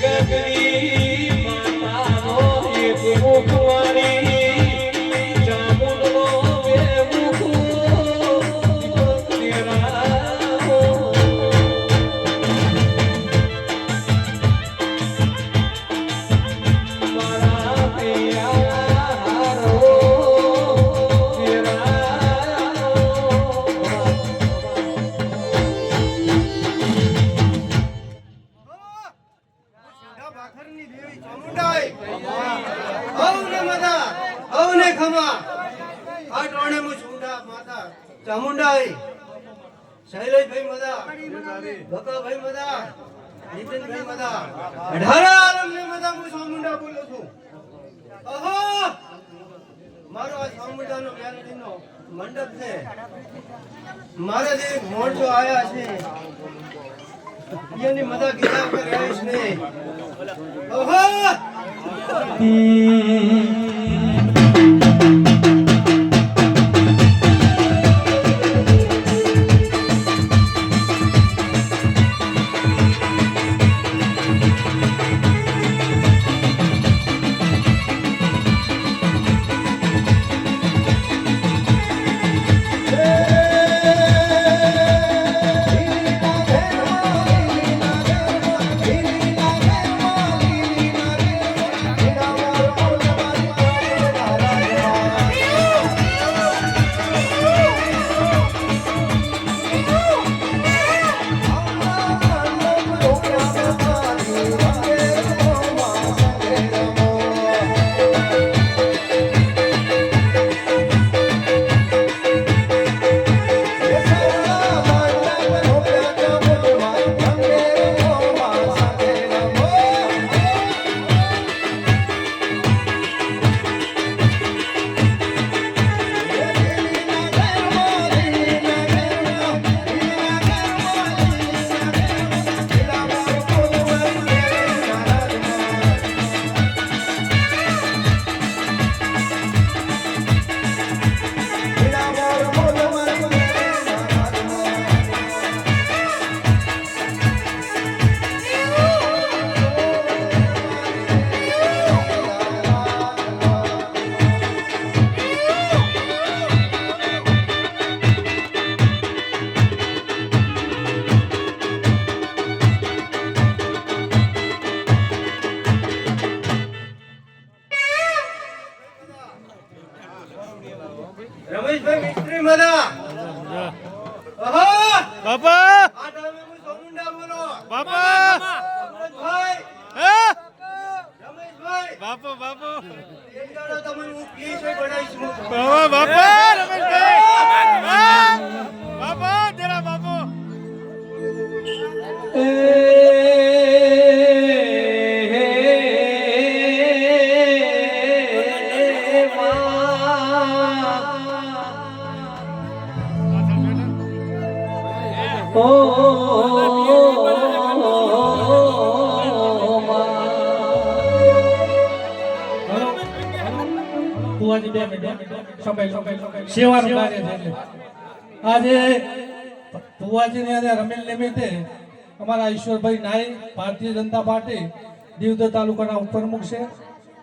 gagari સાખરની બોલું છું. અહો! મારો આ ચામુંડાનો મેરેજનો મંડપ છે. મારા જે મોટો આયા છે, એની મદા કીધા પર રહીશ નહીં. Yeah. રમેશભાઈ મિસ્ત્રી ઓહો બાપા! બાપા! બાપુ બાપુ બાપા! સેવાનું કાર્ય છે આજે ભુવાજીની અને રમેલ નિમિત્તે અમારા ઈશ્વરભાઈ નાઈ ભારતીય જનતા પાર્ટી દીવદર તાલુકાના ઉપપ્રમુખ છે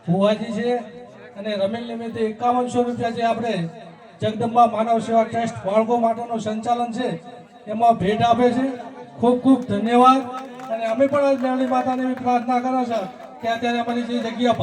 ભુવાજી છે અને રમેલ નિમિત્તે એકાવનસો રૂપિયા જે આપણે જગદંબા માનવ સેવા ટ્રસ્ટ બાળકો માટેનું સંચાલન છે. એમાં ભેટ આપે છે. ખૂબ ખૂબ ધન્યવાદ. અને અમે પણ મેળવી માતાને એવી પ્રાર્થના કરો છે કે અત્યારે અમારી જે જગ્યા